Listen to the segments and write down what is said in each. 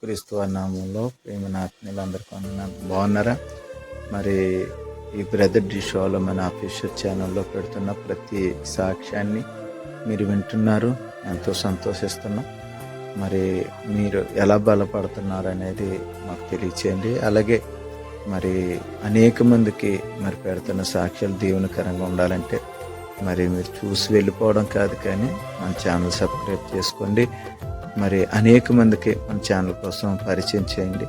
క్రీస్తు నామంలో ప్రేమ అందరికీ వందనాలు. బాగున్నారా? మరి ఈ బ్రదర్ డి షోలో మన అఫీషియల్ ఛానల్లో పెడుతున్న ప్రతి సాక్ష్యాన్ని మీరు వింటున్నారు. ఎంతో సంతోషిస్తున్నాం. మరి మీరు ఎలా బలపడుతున్నారు అనేది మాకు తెలియచేయండి. అలాగే మరి అనేక మందికి మరి పెడుతున్న సాక్ష్యాలు దీవెనకరంగా ఉండాలంటే మరి మీరు చూసి వెళ్ళిపోవడం కాదు కానీ మన ఛానల్ సబ్స్క్రైబ్ చేసుకోండి. మరి అనేక మందికి మన ఛానల్ కోసం పరిచయం చేయండి.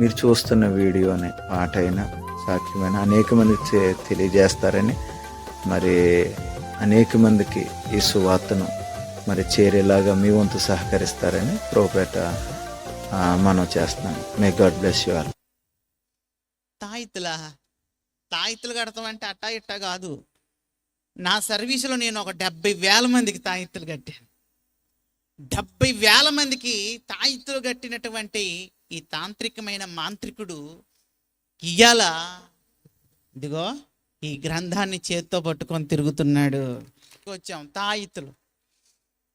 మీరు చూస్తున్న వీడియోని పాట అయినా సాక్ష్యమైన అనేక మందికి తెలియజేస్తారని మరి అనేక మందికి ఈ సువార్తను మరి చేరేలాగా మీ వంతు సహకరిస్తారని ప్రోపేట మనం చేస్తున్నాం. May God bless you all తాయితులా తాయితులు కడతాం అంటే అట్టా ఇట్టా కాదు. నా సర్వీసులో నేను ఒక డెబ్బై వేల మందికి తాయితులు కట్టాను. డెబ్బై వేల మందికి తాయితో కట్టినటువంటి ఈ తాంత్రికమైన మాంత్రికుడు ఇయ్యాల. ఇదిగో ఈ గ్రంథాన్ని చేత్తో పట్టుకొని తిరుగుతున్నాడు. వచ్చాం తాయితులు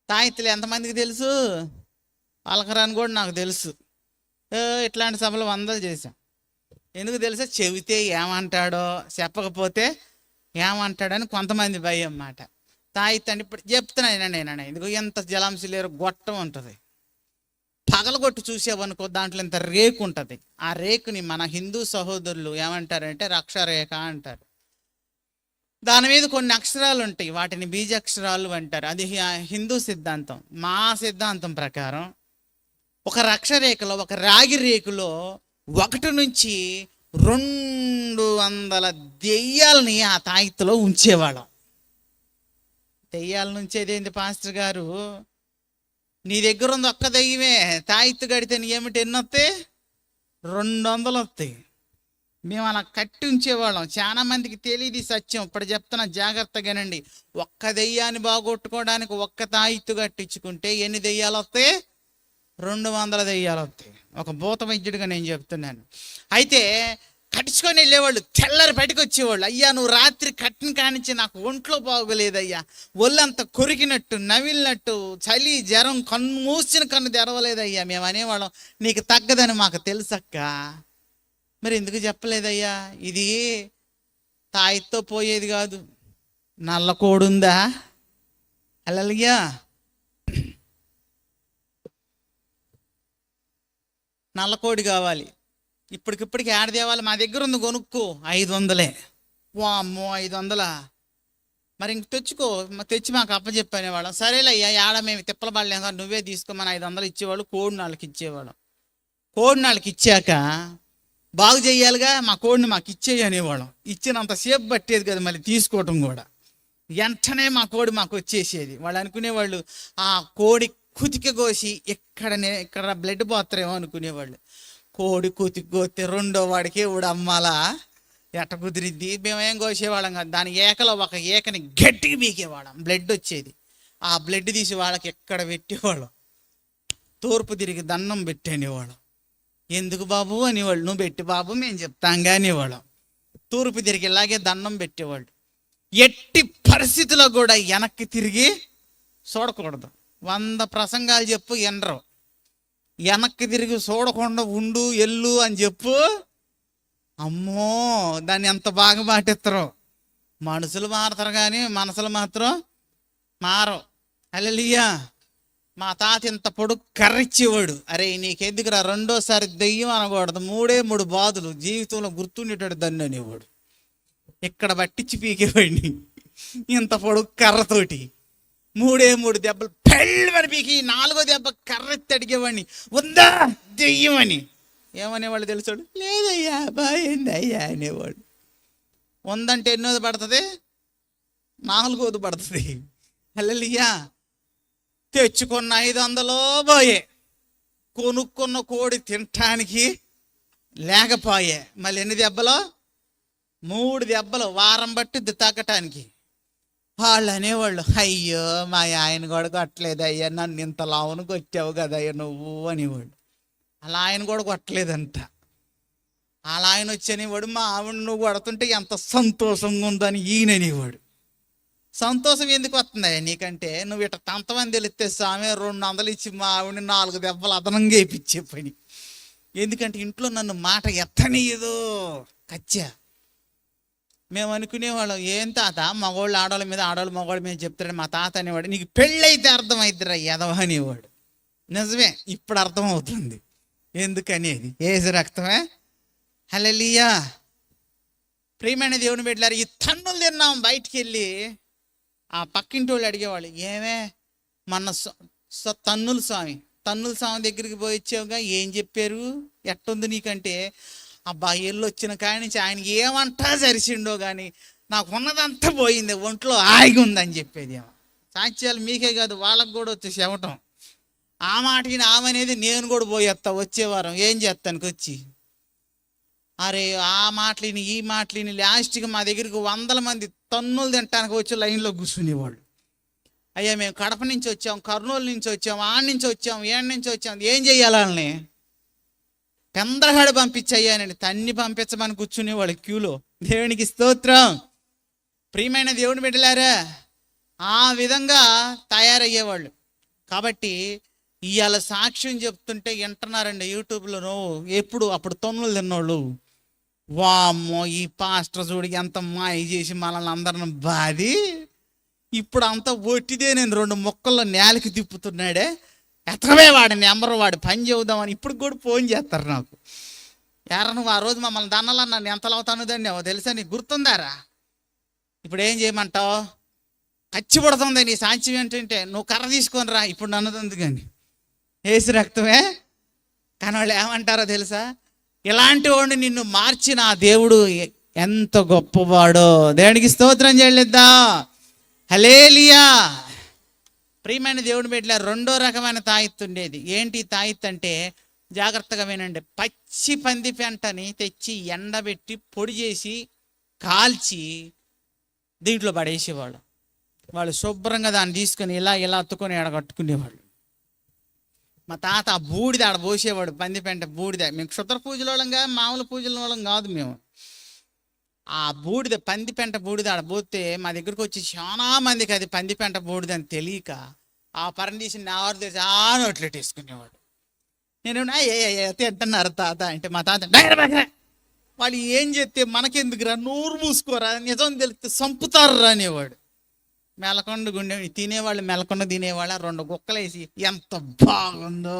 తాయితులు ఎంతమందికి తెలుసు? పలకరాని కూడా నాకు తెలుసు. ఇట్లాంటి సభలు వందలు చేశాం. ఎందుకు తెలుసా? చెబితే ఏమంటాడో చెప్పకపోతే ఏమంటాడని కొంతమంది భయం అన్నమాట. తాయితండి ఇప్పుడు చెప్తున్నా నేను ఇదిగో ఎంత జలాంశ లేరు గొట్టం ఉంటుంది. పగలగొట్టు చూసేవనుకో దాంట్లో ఇంత రేకు ఉంటుంది. ఆ రేకుని మన హిందూ సహోదరులు ఏమంటారంటే రక్షరేఖ అంటారు. దాని మీద కొన్ని అక్షరాలు ఉంటాయి. వాటిని బీజాక్షరాలు అంటారు. అది హిందూ సిద్ధాంతం. మా సిద్ధాంతం ప్రకారం ఒక రక్షరేఖలో ఒక రాగి రేకులో ఒకటి నుంచి రెండు వందల దెయ్యాలని ఆ తాయితలో ఉంచేవాళ్ళం. దెయ్యాల నుంచేదేంటి పాస్టర్ గారు? నీ దగ్గర ఉంది ఒక్క దెయ్యమే. తాయిత్తు కడితే నీ ఏమిటి? ఎన్ని వస్తాయి? రెండు వందలు వస్తాయి. మేము అలా కట్టి ఉంచేవాళ్ళం. చాలా మందికి తెలియదు సత్యం. ఇప్పుడు చెప్తున్నా జాగ్రత్తగానండి ఒక్క దెయ్యాన్ని బాగొట్టుకోవడానికి ఒక్క తాయిత్తు కట్టించుకుంటే ఎన్ని దెయ్యాలు వస్తాయి? రెండు వందల దెయ్యాలు వస్తాయి. ఒక భూత వైద్యుడిగా నేను చెప్తున్నాను. అయితే కట్టించుకొని వెళ్ళేవాళ్ళు తెల్లరి బయటకు వచ్చేవాళ్ళు. అయ్యా నువ్వు రాత్రి కట్టిన కానించి నాకు ఒంట్లో బాగోలేదయ్యా. ఒళ్ళంత కొరికినట్టు నవిలినట్టు చలి జ్వరం కన్ను మూసిన కన్ను తెరవలేదయ్యా. మేము అనేవాళ్ళం నీకు తగ్గదని మాకు తెలుసక్క. మరి ఎందుకు చెప్పలేదయ్యా? ఇది తాయితో పోయేది కాదు. నల్ల కోడుందా? అలలియా. నల్లకోడి కావాలి. ఇప్పటికిప్పటికి ఆడదేవాలి మా దగ్గర ఉంది కొనుక్కో. ఐదు వందలే. వామ్మో ఐదు వందలా? మరి ఇంక తెచ్చుకో. తెచ్చి మాకు అప్పచెప్పనే వాళ్ళం సరేలే అయ్యా ఏడ మేము తిప్పల పడలేం కదా నువ్వే తీసుకోమని ఐదు వందలు ఇచ్చేవాళ్ళు కోడి నాళ్ళకి ఇచ్చేవాళ్ళం. కోడి నాళ్ళకి ఇచ్చాక బాగు చేయాలిగా మా కోడిని మాకు ఇచ్చేయి అనేవాళ్ళం. ఇచ్చినంత సేపు పట్టేది కదా మళ్ళీ తీసుకోవటం కూడా. వెంటనే మా కోడి మాకు వచ్చేసేది. వాళ్ళు అనుకునేవాళ్ళు ఆ కోడి కుతికి కోసి ఎక్కడనే ఇక్కడ బ్లడ్ పోతారేమో అనుకునేవాళ్ళు. కోడి కుతికి కోస్తే రెండో వాడికి ఇప్పుడు అమ్మాలా. ఎట్ట కుదిరిద్ది? మేమేం కోసేవాళ్ళం కాదు. దాని ఏకలో ఒక ఏకని గట్టిగా పీకేవాళ్ళం. బ్లడ్ వచ్చేది. ఆ బ్లడ్ తీసి వాళ్ళకి ఎక్కడ పెట్టేవాళ్ళం? తూర్పు తిరిగి దండం పెట్టేవాళ్ళం ఎందుకు బాబు అనేవాళ్ళు? నువ్వు పెట్టి బాబు మేము చెప్తాం కానివాళ్ళం తూర్పు తిరిగి ఇలాగే దండం పెట్టేవాళ్ళు. ఎట్టి పరిస్థితిలో కూడా వెనక్కి తిరిగి చూడకూడదు. వంద ప్రసంగాలు చెప్పు ఎనరు వెనక్కి తిరిగి చూడకుండా ఉండు ఎల్లు అని చెప్పు. అమ్మో దాన్ని ఎంత బాగా మాటిస్తారు. మనుషులు మారుతారు కానీ మనసులు మాత్రం మారవు. అలలియా మా తాత ఇంత పొడుగు కర్రిచ్చేవాడు. అరే నీకెందుకురా రెండోసారి దెయ్యం అనకూడదు. మూడే మూడు బాధలు. జీవితంలో గుర్తుండేటాడు దాన్ని అనేవాడు. ఇక్కడ పట్టించి పీకేవాడిని. ఇంత పొడుగు కర్రతోటి. మూడే మూడు దెబ్బలు పెళ్ళమని పీకి నాలుగో దెబ్బ కర్రెత్తి అడిగేవాడిని. ఉందా? దెయ్యమని. ఏమనేవాళ్ళు తెలుసాడు లేదయ్యా బాగుంది అయ్యా అనేవాడు ఉందంటే ఎన్నోది పడుతుంది? నాలుగోది పడుతుంది. హల్లెలూయా. తెచ్చుకున్న ఐదు వందలో పోయే. కొనుక్కున్న కోడి తినటానికి లేకపోయే. మళ్ళీ ఎన్ని దెబ్బలు? మూడు దెబ్బలు. వారం బట్టి తాకటానికి. వాళ్ళు అనేవాళ్ళు అయ్యో మా ఆయన కూడా కొట్టలేదు అయ్యా నన్ను ఇంత లావును కొట్టావు కదయ్యా నువ్వు అనేవాడు అలా ఆయన కూడా కొట్టలేదంట. అలా ఆయన వచ్చి అనేవాడు మా ఆవిడ నువ్వు కొడుతుంటే ఎంత సంతోషంగా ఉందని ఈయన అనేవాడు సంతోషం ఎందుకు వస్తుందయ్యా నీకంటే? నువ్వు ఇట తంతమంది వెళితే స్వామి రెండు వందలు ఇచ్చి మా ఆవిడ నాలుగు దెబ్బలు అదనంగా వేయించే పని. ఎందుకంటే ఇంట్లో నన్ను మాట ఎత్తనీయదు. కచ్చా. మేము అనుకునేవాళ్ళం ఏం తాత? మగవాళ్ళు ఆడవాళ్ళ మీద ఆడవాళ్ళు మగవాళ్ళ మీద చెప్తాడు మా తాత అనేవాడు. నీకు పెళ్ళైతే అర్థమైద్దిరా ఎదవ అనేవాడు. నిజమే ఇప్పుడు అర్థమవుతుంది. ఎందుకనేది ఏసు రక్తమే. హలలియా ప్రియమైన దేవుని పెట్టారు ఈ తన్నులు తిన్నాం బయటికి వెళ్ళి ఆ పక్కింటి వాళ్ళు అడిగేవాళ్ళు ఏమే మన తన్నుల స్వామి తన్నుల స్వామి దగ్గరికి పోయి వచ్చావుగా ఏం చెప్పారు? ఎట్టుంది నీకంటే? అబ్బా ఎల్లు వచ్చిన కాడి నుంచి ఆయన ఏమంటా సరిచిండో కానీ నాకు ఉన్నదంతా పోయింది ఒంట్లో ఆగి ఉందని చెప్పేది ఏమో సాక్ష్యాలు మీకే కాదు వాళ్ళకు కూడా వచ్చి చెవటం ఆ మాటకి ఆమె అనేది నేను కూడా పోయేస్తా వచ్చే వారం ఏం చేస్తానికి వచ్చి అరే ఆ మాటలిని ఈ మాటలిని లాస్ట్కి మా దగ్గరికి వందల మంది తన్నులు తినటానికి వచ్చి లైన్లో కూర్చునేవాళ్ళు. అయ్యా మేము కడప నుంచి వచ్చాం కర్నూలు నుంచి వచ్చాం ఆడ నుంచి వచ్చాం ఏడు నుంచి వచ్చాం ఏం చెయ్యాలని పెందరగాడు పంపించయ్యానండి తన్ని పంపించమని కూర్చునేవాళ్ళు క్యూలో. దేవునికి స్తోత్రం. ప్రియమైన దేవుని బిడ్డలారా ఆ విధంగా తయారయ్యేవాళ్ళు. కాబట్టి ఇవాళ సాక్ష్యం చెప్తుంటే వింటున్నారండి యూట్యూబ్లోనూ ఎప్పుడు అప్పుడు తొమ్మిది తిన్నోళ్ళు. వామ్మో ఈ పాస్టర్ చూడి ఎంత మాయ చేసి మనల్ని అందరిని బాది ఇప్పుడు అంతా ఒట్టిదే నేను రెండు మొక్కల్లో నేలకి తిప్పుతున్నాడే. ఎత్తమే వాడి నెంబర్ వాడు పని చెబుదామని ఇప్పుడు కూడా ఫోన్ చేస్తారు నాకు. యారా నువ్వు ఆ రోజు మమ్మల్ని దన్నలా నన్ను ఎంతలో అవుతాను దాన్ని తెలుసా నీకు గుర్తుందారా? ఇప్పుడు ఏం చేయమంటావు? కచ్చి పడుతుంది నీ సాంక్ష్యం ఏంటంటే నువ్వు కర్ర తీసుకొని రా ఇప్పుడు నన్నుతుంది కానీ ఏసు రక్తమే? కానీ వాళ్ళు ఏమంటారో తెలుసా? ఇలాంటి వాడిని నిన్ను మార్చిన ఆ దేవుడు ఎంత గొప్పవాడో. దేవునికి స్తోత్రం చేయలేద్దా హలేలియా ప్రియమైన దేవుని బిడ్డల రెండో రకమైన తాయిత్తు ఉండేది. ఏంటి ఈ తాయిత్తు అంటే జాగ్రత్తగా వినండి. పచ్చి పంది పెంటని తెచ్చి ఎండబెట్టి పొడి చేసి కాల్చి దీంట్లో పడేసేవాళ్ళు. వాళ్ళు శుభ్రంగా దాన్ని తీసుకొని ఇలా ఇలా అత్తుకొని ఎడగట్టుకునేవాళ్ళు మా తాత ఆ బూడిద ఆడ పోసేవాడు పంది పెంట బూడిద. మేము క్షుద్ర పూజల వాళ్ళంగా మామూలు పూజల వాళ్ళం కాదు మేము. ఆ బూడిద పంది పెంట బూడిద ఆడ పోతే మా దగ్గరకు వచ్చి చాలా మందికి అది పంది పెంట బూడిద అని తెలియక ఆ పరం తీసి నా ఆ నోట్లో వేసుకునేవాడు నేను ఏ తింటున్నారు తాత? అంటే మా తాత వాళ్ళు ఏం చెప్తే మనకెందుకురా నోరు మూసుకోరా నిజం తెలిస్తే సంపుతారు అనేవాడు. మెలకొండ గుండె తినేవాళ్ళు మెలకొండ తినేవాళ్ళు రెండు గుక్కలేసి ఎంత బాగుందో.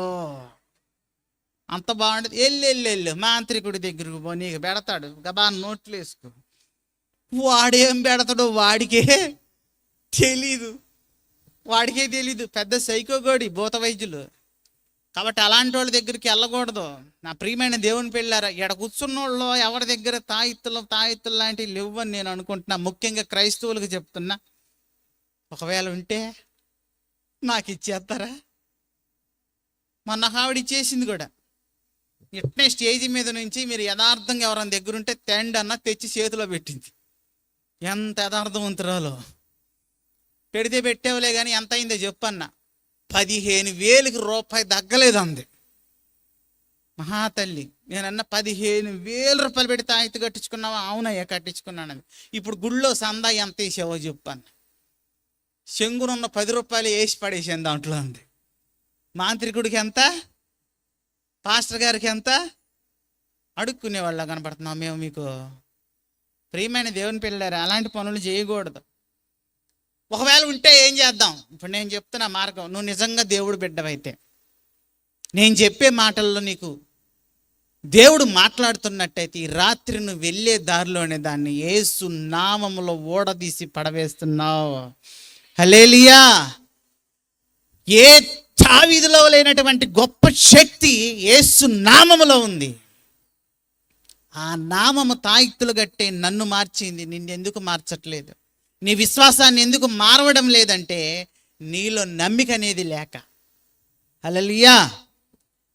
అంత బాగుంటుంది. ఎల్లు ఎల్లు వెళ్ళు మాంత్రికుడి దగ్గరకు పో నీకు పెడతాడు. గబా నోట్లు వేసుకో. వాడేం పెడతాడో వాడికే తెలీదు. వాడికే తెలీదు. పెద్ద సైకోగోడి భూత వైద్యులు. కాబట్టి అలాంటి వాళ్ళ దగ్గరికి వెళ్ళకూడదు. నా ప్రియమైన దేవుని పెళ్ళారా ఎడ కూర్చున్న వాళ్ళు ఎవరి దగ్గర తాయిత్తులు తాయిత్తులు లాంటివి లేవని నేను అనుకుంటున్నా. ముఖ్యంగా క్రైస్తవులకు చెప్తున్నా. ఒకవేళ ఉంటే నాకు ఇచ్చేస్తారా? మొన్న ఆవిడ ఇచ్చేసింది కూడా. ఇట్నే స్టేజ్ మీద నుంచి మీరు యథార్థంగా ఎవరైనా దగ్గర ఉంటే తెండి అన్న తెచ్చి చేతిలో పెట్టింది. ఎంత యథార్థవంతురాలో. పెడితే పెట్టేవలే కానీ ఎంత అయిందో చెప్పన్న. పదిహేను వేలకు రూపాయి తగ్గలేదు అంది. మహాతల్లి నేనన్న పదిహేను వేల రూపాయలు పెట్టి తాయితీ కట్టించుకున్నావా? అవునయ్యా కట్టించుకున్నాను ఇప్పుడు గుళ్ళో సందా ఎంత వేసావో చెప్పన్న. శంగునున్న పది రూపాయలు వేసి పడేసాను దాంట్లో ఉంది మాంత్రికుడికి ఎంత? పాస్టర్ గారికి ఎంత అడుక్కునే వాళ్ళ కనపడుతున్నాం. మేము మీకు ప్రియమైన దేవుని పిల్లలారు అలాంటి పనులు చేయకూడదు. ఒకవేళ ఉంటే ఏం చేద్దాం? ఇప్పుడు నేను చెప్తున్న మార్గం నువ్వు నిజంగా దేవుడు బిడ్డవైతే. నేను చెప్పే మాటల్లో నీకు దేవుడు మాట్లాడుతున్నట్టయితే ఈ రాత్రి నువ్వు వెళ్ళే దారిలోనే దాన్ని ఏసు నామములో ఓడదీసి పడవేస్తున్నావు. హలేలియా ఏ దావీదులో లేనటువంటి గొప్ప శక్తి యేసు నామములో ఉంది. ఆ నామము తాయిత్తులు గట్టే నన్ను మార్చింది నిన్నెందుకు మార్చట్లేదు? నీ విశ్వాసాన్ని ఎందుకు మారవడం లేదంటే నీలో నమ్మిక అనేది లేక. అలలియా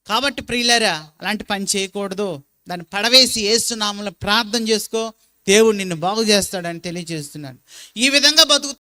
కాబట్టి ప్రియులరా అలాంటి పని చేయకూడదు. దాన్ని పడవేసి ఏసునామంలో ప్రార్థన చేసుకో. దేవుడు నిన్ను బాగు చేస్తాడని తెలియజేస్తున్నాను ఈ విధంగా బతుకు